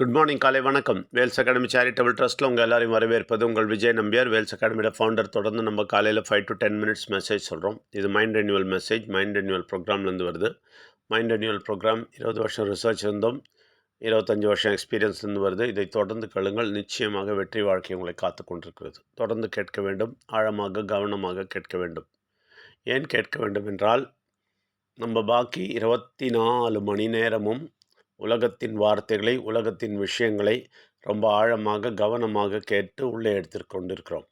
Good morning காலை வணக்கம். Wales academy charitable ட்ரஸ்ட்டில் உங்கள் எல்லாரையும் வரவேற்பது உங்கள் விஜய் நம்பியார். வேல்ஸ் அகாடமியோட ஃபவுண்டர் தொடர்ந்து நம்ம காலையில் five to ten minutes message சொல்கிறோம் இது mind renewal message mind renewal ப்ரோக்ராம்லேருந்து வருது. மைண்ட் ரெனியூவல் ப்ரோக்ராம் இருபது வருஷம் ரிசர்ச் இருந்தோம். இருபத்தஞ்சி வருஷம் எக்ஸ்பீரியன்ஸ்லேருந்து வருது. இதை தொடர்ந்து கேளுங்கள். நிச்சயமாக வெற்றி வாழ்க்கை உங்களை காத்து கொண்டிருக்கிறது. தொடர்ந்து கேட்க வேண்டும். ஆழமாக கவனமாக கேட்க வேண்டும். ஏன் கேட்க வேண்டும் என்றால் நம்ம பாக்கி இருபத்தி நாலு மணி நேரமும் உலகத்தின் வார்த்தைகளை உலகத்தின் விஷயங்களை ரொம்ப ஆழமாக கவனமாக கேட்டு உள்ளே எடுத்து கொண்டிருக்கிறோம்.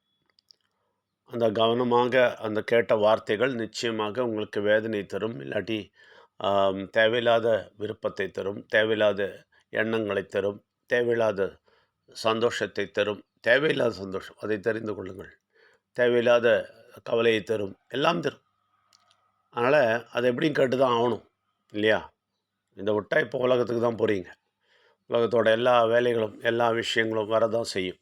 அந்த கவனமாக அந்த கேட்ட வார்த்தைகள் நிச்சயமாக உங்களுக்கு வேதனை தரும். இல்லாட்டி தேவையில்லாத விருப்பத்தை தரும் தேவையில்லாத எண்ணங்களை தரும் தேவையில்லாத சந்தோஷத்தை தரும் தேவையில்லாத சந்தோஷம் அதை தெரிந்து கொள்ளுங்கள். தேவையில்லாத கவலையை தரும் எல்லாம் தரும். அதனால் அதை எப்படியும் கேட்டு தான் ஆகணும் இல்லையா? இதை விட்டால் இப்போ உலகத்துக்கு தான் போகிறீங்க உலகத்தோட எல்லா வேலைகளும் எல்லா விஷயங்களும் வரதான் செய்யும்.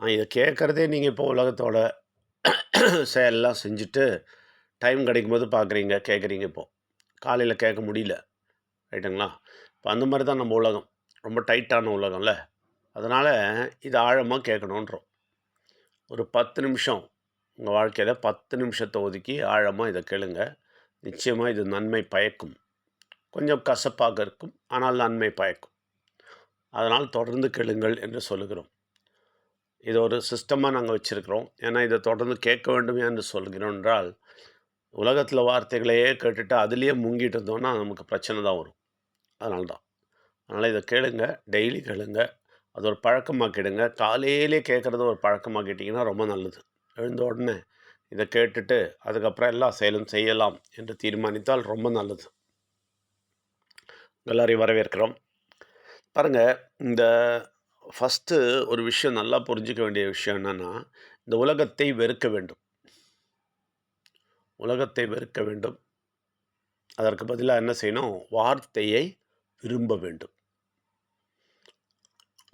இதை கேட்குறதே நீங்கள் இப்போ உலகத்தோட செயலெல்லாம் செஞ்சுட்டு டைம் கிடைக்கும்போது பார்க்குறீங்க கேட்குறீங்க இப்போது காலையில் கேட்க முடியல. ரைட்டுங்களா? இப்போ அந்த மாதிரி தான் நம்ம உலகம். ரொம்ப டைட்டான உலகம்ல. அதனால் இதை ஆழமாக கேட்கணுன்றோம். ஒரு பத்து நிமிஷம். உங்கள் வாழ்க்கையில் பத்து நிமிஷத்தை ஒதுக்கி ஆழமாக இதை கேளுங்க. நிச்சயமாக இது நன்மை பயக்கும். கொஞ்சம் கசப்பாக இருக்கும் ஆனால் நன்மை பயக்கும். அதனால் தொடர்ந்து கேளுங்கள் என்று சொல்லுகிறோம். இது ஒரு சிஸ்டமாக நாங்கள் வச்சுருக்கிறோம். ஏன்னா இதை தொடர்ந்து கேட்க வேண்டும் என்று சொல்கிறோம் என்றால் உலகத்தில் வார்த்தைகளையே கேட்டுட்டு அதுலேயே முங்கிட்டு இருந்தோம்னா நமக்கு பிரச்சனை தான் வரும். அதனால தான். அதனால் இதை கேளுங்க டெய்லி கேளுங்க. அது ஒரு பழக்கமாக்கிடுங்க. காலையிலே கேட்குறத ஒரு பழக்கமாக்கிட்டிங்கன்னா ரொம்ப நல்லது. எழுந்த உடனே இதை கேட்டுட்டு அதுக்கப்புறம் எல்லா செயலும் செய்யலாம் என்று தீர்மானித்தால் ரொம்ப நல்லது. எல்லாரையும் வரவேற்கிறோம். பாருங்கள் இந்த ஃபஸ்ட்டு ஒரு விஷயம் நல்லா புரிஞ்சிக்க வேண்டிய விஷயம் என்னென்னா இந்த உலகத்தை வெறுக்க வேண்டும். உலகத்தை வெறுக்க வேண்டும். அதற்கு பதிலாக என்ன செய்யணும்? வார்த்தையை விரும்ப வேண்டும்.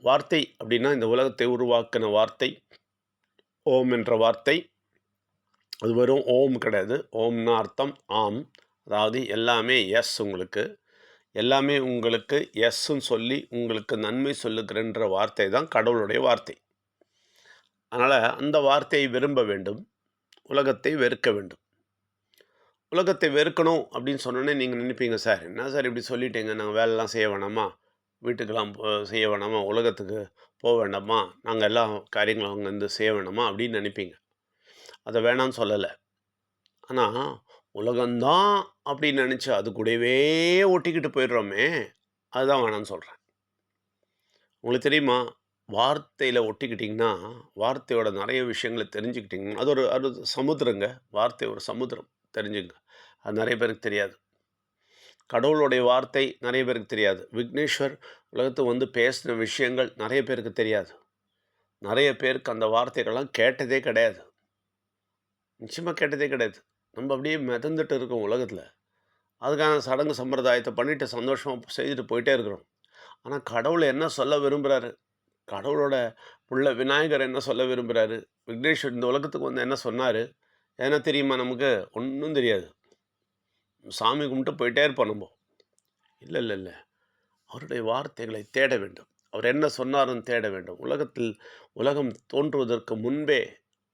வார்த்தை அப்படின்னா இந்த உலகத்தை உருவாக்கின வார்த்தை. ஓம் என்ற வார்த்தை. அது வெறும் ஓம் கிடையாது. ஓம்னா அர்த்தம் ஆம். அதாவது எல்லாமே எஸ் உங்களுக்கு. எல்லாமே உங்களுக்கு எஸ்ன்னு சொல்லி உங்களுக்கு நன்மை சொல்லுகிறன்ற வார்த்தை தான் கடவுளுடைய வார்த்தை. அதனால் அந்த வார்த்தையை விரும்ப வேண்டும். உலகத்தை வெறுக்க வேண்டும். உலகத்தை வெறுக்கணும் அப்படின்னு சொன்னோன்னே நீங்கள் நினைப்பீங்க சார் என்ன சார் இப்படி சொல்லிட்டீங்க? நாங்கள் வேலைலாம் செய்ய வேணாமா? வீட்டுக்கெல்லாம் போ- செய்ய வேணாமா? உலகத்துக்கு போக வேண்டாமா? நாங்கள் எல்லா காரியங்களும் அங்கேருந்து செய்ய வேணாமா? அப்படின்னு நினைப்பீங்க. அதை வேணாம்னு சொல்லலை. ஆனால் உலகம்தான் அப்படின்னு நினச்சி அது கூடவே ஒட்டிக்கிட்டு போயிடுறோமே அதுதான் வேணாம்னு சொல்கிறேன் உங்களுக்கு தெரியுமா? வார்த்தையில் ஒட்டிக்கிட்டிங்கன்னா வார்த்தையோட நிறைய விஷயங்களை தெரிஞ்சுக்கிட்டிங்கன்னா அது ஒரு அது சமுத்திரங்க. வார்த்தை ஒரு சமுத்திரம். தெரிஞ்சுங்க. அது நிறைய பேருக்கு தெரியாது. கடவுளுடைய வார்த்தை நிறைய பேருக்கு தெரியாது. விக்னேஸ்வர் உலகத்தை வந்து பேசின விஷயங்கள் நிறைய பேருக்கு தெரியாது. நிறைய பேருக்கு அந்த வார்த்தைகள்லாம் கேட்டதே கிடையாது. நிச்சயமாக கேட்டதே கிடையாது. நம்ம அப்படியே மிதந்துட்டு இருக்கோம் உலகத்தில். அதுக்கான சடங்கு சம்பிரதாயத்தை பண்ணிட்டு சந்தோஷமாக செய்துட்டு போயிட்டே இருக்கிறோம். ஆனால் கடவுள் என்ன சொல்ல விரும்புகிறாரு கடவுளோட புள்ள விநாயகர் என்ன சொல்ல விரும்புகிறாரு விக்னேஸ்வர் இந்த உலகத்துக்கு வந்து என்ன சொன்னார்? என்ன தெரியுமா நமக்கு? ஒன்றும் தெரியாது. சாமி கும்பிட்டு போயிட்டே இருப்போம் நம்ம. இல்லை இல்லை இல்லை. அவருடைய வார்த்தைகளை தேட வேண்டும். அவர் என்ன சொன்னாரும் தேட வேண்டும். உலகத்தில் உலகம் தோன்றுவதற்கு முன்பே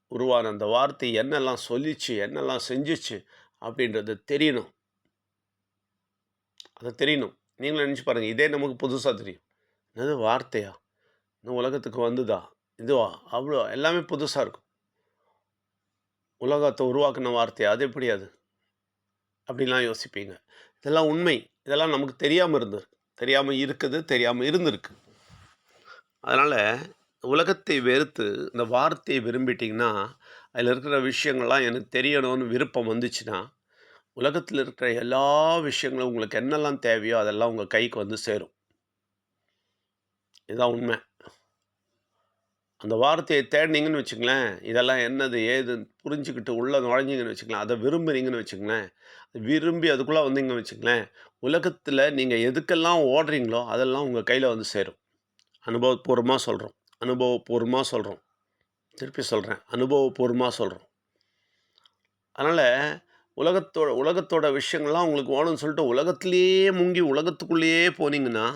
உருவான அந்த வார்த்தை என்னெல்லாம் சொல்லிச்சு என்னெல்லாம் செஞ்சுச்சு அப்படின்றது தெரியணும். அதை தெரியணும். நீங்களும் நினச்சி பாருங்கள் இதே நமக்கு புதுசாக தெரியும். என்னது வார்த்தையா? இந்த உலகத்துக்கு வந்துதா? இதுவா? அவ்வளோ எல்லாமே புதுசாக இருக்கும். உலகத்தை உருவாக்குன வார்த்தையா அது எப்படி அது? அப்படிலாம் யோசிப்பீங்க. இதெல்லாம் உண்மை. இதெல்லாம் நமக்கு தெரியாமல் இருந்திருக்கு. தெரியாமல் இருக்குது தெரியாமல் இருந்திருக்கு. அதனால் உலகத்தை வெறுத்து இந்த வார்த்தையை விரும்பிட்டிங்கன்னா அதில் இருக்கிற விஷயங்கள்லாம் எனக்கு தெரியணும்னு விருப்பம் வந்துச்சுன்னா உலகத்தில் இருக்கிற எல்லா விஷயங்களும் உங்களுக்கு என்னெல்லாம் தேவையோ அதெல்லாம் உங்கள் கைக்கு வந்து சேரும். இதுதான் உண்மை. அந்த வார்த்தையை தேடினீங்கன்னு வச்சுங்களேன் இதெல்லாம் என்னது ஏது புரிஞ்சுக்கிட்டு உள்ளே நுழைஞ்சிங்கன்னு வச்சுக்கலாம் அதை விரும்புகிறீங்கன்னு வச்சுங்களேன் விரும்பி அதுக்குள்ளே வந்தீங்கன்னு வச்சுங்களேன் உலகத்தில் நீங்கள் எதுக்கெல்லாம் ஓடுறீங்களோ அதெல்லாம் உங்கள் கையில் வந்து சேரும். அனுபவபூர்வமாக சொல்கிறோம் அனுபவபூர்வமாக சொல்கிறோம் திருப்பி சொல்கிறேன் அனுபவபூர்வமாக சொல்கிறோம் அதனால் உலகத்தோட உலகத்தோட விஷயங்கள்லாம் உங்களுக்கு வேணும்னு சொல்லிட்டு உலகத்துலேயே முங்கி உலகத்துக்குள்ளேயே போனீங்கன்னா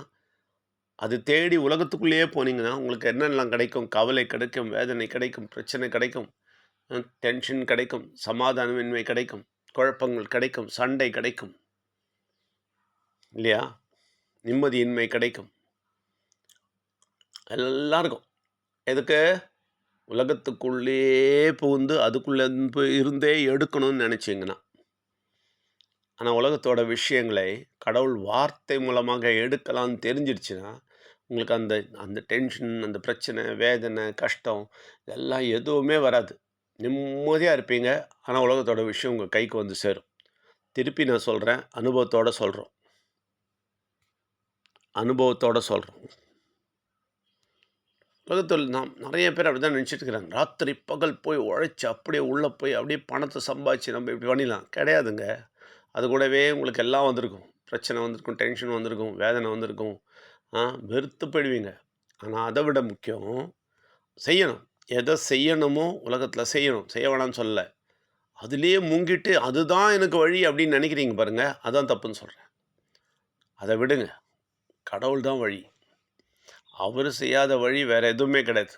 அது தேடி உலகத்துக்குள்ளேயே போனீங்கன்னா உங்களுக்கு என்னெல்லாம் கிடைக்கும்? கவலை கிடைக்கும் வேதனை கிடைக்கும் பிரச்சனை கிடைக்கும் டென்ஷன் கிடைக்கும் சமாதானமின்மை கிடைக்கும் குழப்பங்கள் கிடைக்கும் சண்டை கிடைக்கும். இல்லையா? நிம்மதியின்மை கிடைக்கும். எல்லாம் இருக்கும். எதுக்கு? உலகத்துக்குள்ளே புகுந்து அதுக்குள்ளே இருந்தே எடுக்கணும்னு நினச்சிங்கன்னா ஆனால் உலகத்தோட விஷயங்களை கடவுள் வார்த்தை மூலமாக எடுக்கலாம்னு தெரிஞ்சிருச்சுன்னா உங்களுக்கு அந்த அந்த டென்ஷன் அந்த பிரச்சனை வேதனை கஷ்டம் இதெல்லாம் எதுவுமே வராது. நிம்மதியாக இருப்பீங்க ஆனால் உலகத்தோட விஷயம் உங்கள் கைக்கு வந்து சேரும். திருப்பி நான் சொல்கிறேன் அனுபவத்தோடு சொல்கிறோம் அனுபவத்தோட சொல்கிறோம் உலகத்தில் நாம் நிறைய பேர் அப்படி தான் நினச்சிட்டு இருக்கிறாங்க ராத்திரி பகல் போய் உழைச்சி அப்படியே உள்ளே போய் அப்படியே பணத்தை சம்பாதிச்சு நம்ம இப்படி பண்ணிடலாம். கிடையாதுங்க. அது கூடவே உங்களுக்கு எல்லாம் வந்திருக்கும். பிரச்சனை வந்திருக்கும் டென்ஷன் வந்திருக்கும் வேதனை வந்திருக்கும். ஆ வெறுத்து போயிடுவீங்க. ஆனால் அதை விட முக்கியம் செய்யணும். எதை செய்யணுமோ உலகத்தில் செய்யணும். செய்ய வேணாம்னு சொல்லலை. அதுலேயே முங்கிட்டு அதுதான் எனக்கு வழி அப்படின்னு நினைக்கிறீங்க பாருங்கள் அதான் தப்புன்னு சொல்கிறேன் அதை விடுங்க. கடவுள் தான் வழி. அவர் செய்யாத வழி வேறு எதுவுமே கிடையாது.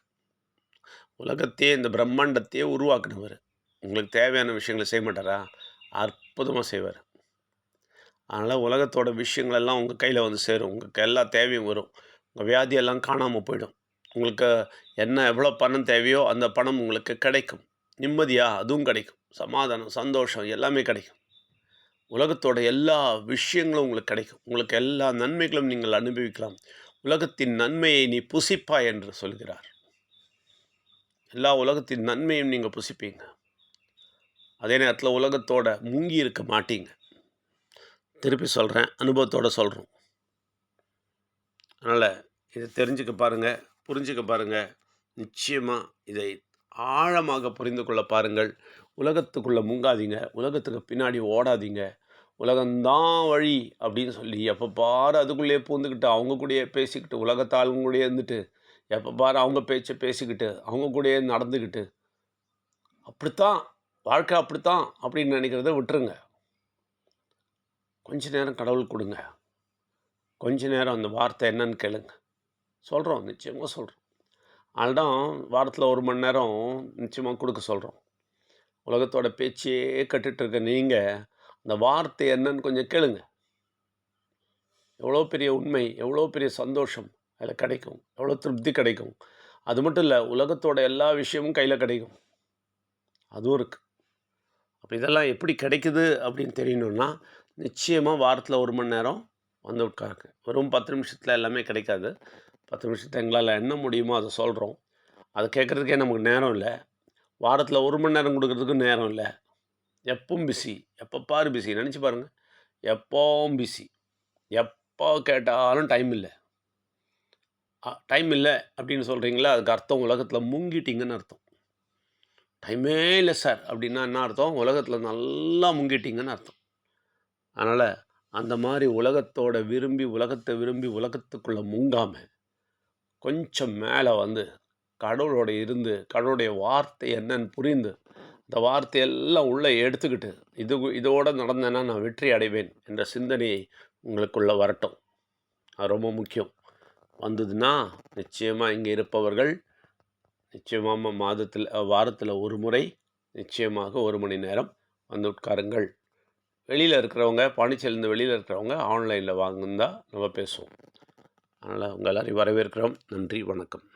உலகத்தையே இந்த பிரம்மாண்டத்தையே உருவாக்கினவர். உங்களுக்கு தேவையான விஷயங்களை செய்ய மாட்டாரா? அற்புதமாக செய்வார். அதனால் உலகத்தோட விஷயங்களெல்லாம் உங்கள் கையில் வந்து சேரும். உங்களுக்கு எல்லா தேவையும் வரும். உங்கள் வியாதியெல்லாம் காணாமல் போயிடும். உங்களுக்கு என்ன எவ்வளோ பணம் தேவையோ அந்த பணம் உங்களுக்கு கிடைக்கும். நிம்மதியாக அதுவும் கிடைக்கும். சமாதானம் சந்தோஷம் எல்லாமே கிடைக்கும். உலகத்தோட எல்லா விஷயங்களும் உங்களுக்கு கிடைக்கும். உங்களுக்கு எல்லா நன்மைகளும் நீங்கள் அனுபவிக்கலாம். உலகத்தின் நன்மையை நீ புசிப்பாய் என்று சொல்கிறார். எல்லா உலகத்தின் நன்மையும் நீங்கள் புசிப்பீங்க. அதே நேரத்தில் உலகத்தோட முங்கி இருக்க மாட்டீங்க. திருப்பி சொல்கிறேன் அனுபவத்தோட சொல்கிறோம் அதனால் இதை தெரிஞ்சுக்க பாருங்கள் புரிஞ்சுக்க பாருங்கள் நிச்சயமாக இதை ஆழமாக புரிந்து கொள்ள பாருங்கள். உலகத்துக்குள்ளே முங்காதீங்க. உலகத்துக்கு பின்னாடி ஓடாதீங்க. உலகம்தான் வழி அப்படின்னு சொல்லி எப்போ பாரு அதுக்குள்ளேயே பூந்துக்கிட்டு அவங்க கூடயே பேசிக்கிட்டு உலகத்தாளுங்க கூடயே இருந்துட்டு எப்போ பாரு அவங்க பேச்சை பேசிக்கிட்டு அவங்க கூடயே நடந்துக்கிட்டு. அப்படித்தான் வாழ்க்கை அப்படித்தான் அப்படின்னு நினைக்கிறத விட்டுருங்க. கொஞ்ச நேரம் கடவுள் கொடுங்க. கொஞ்ச நேரம் அந்த வார்த்தை என்னன்னு கேளுங்க. சொல்கிறோம் நிச்சயமாக சொல்கிறோம் அதனால்தான் வாரத்தில் ஒரு மணி நேரம் நிச்சயமாக கொடுக்க சொல்கிறோம் உலகத்தோட பேச்சையே கட்டுட்டு இருக்க நீங்கள் அந்த வார்த்தை என்னன்னு கொஞ்சம் கேளுங்க. எவ்வளோ பெரிய உண்மை எவ்வளோ பெரிய சந்தோஷம் அதில் கிடைக்கும். எவ்வளோ திருப்தி கிடைக்கும். அது மட்டும் இல்லை உலகத்தோட எல்லா விஷயமும் கையில் கிடைக்கும். அதுவும் இருக்குது அப்போ இதெல்லாம் எப்படி கிடைக்குது அப்படின்னு தெரியணும்னா நிச்சயமாக வாரத்தில் ஒரு மணி நேரம் வந்து உட்காருங்க. வெறும் பத்து நிமிஷத்தில் எல்லாமே கிடைக்காது. பத்து நிமிஷத்தை எங்களால் என்ன முடியுமோ அதை சொல்கிறோம் அதை கேட்குறதுக்கே நமக்கு நேரம் இல்லை. வாரத்தில் ஒரு மணி நேரம் கொடுக்கறதுக்கு நேரம் இல்லை. எப்பவும் பிஸி எப்போ பாரு பிஸி நினச்சி பாருங்கள் எப்போவும் பிஸி எப்போ கேட்டாலும் டைம் இல்லை. டைம் இல்லை அப்படின்னு சொல்கிறீங்களா அதுக்கு அர்த்தம் உலகத்தில் முங்கிட்டிங்கன்னு அர்த்தம். டைமே இல்லை சார் அப்படின்னா என்ன அர்த்தம்? உலகத்தில் நல்லா முங்கிட்டீங்கன்னு அர்த்தம். அதனால் அந்த மாதிரி உலகத்தோட விரும்பி உலகத்தை விரும்பி உலகத்துக்குள்ளே முங்காமல் கொஞ்சம் மேலே வந்து கடவுளோட இருந்து கடவுளுடைய வார்த்தை என்னன்னு புரிந்து இந்த வார்த்தையெல்லாம் உள்ளே எடுத்துக்கிட்டு இது இதோடு நடந்தேன்னா நான் வெற்றி அடைவேன் என்ற சிந்தனையை உங்களுக்குள்ளே வரட்டும். அது ரொம்ப முக்கியம். வந்ததுன்னா நிச்சயமாக இங்கே இருப்பவர்கள் நிச்சயமாக மாதத்தில் வாரத்தில் ஒரு முறை நிச்சயமாக ஒரு மணி நேரம் வந்து உட்காருங்கள். வெளியில் இருக்கிறவங்க பாண்டிச்சேரிலேருந்து வெளியில் இருக்கிறவங்க ஆன்லைனில் வாங்குந்தா நம்ம பேசுவோம். அதனால் உங்கள் எல்லாரையும் வரவேற்கிறோம். நன்றி வணக்கம்.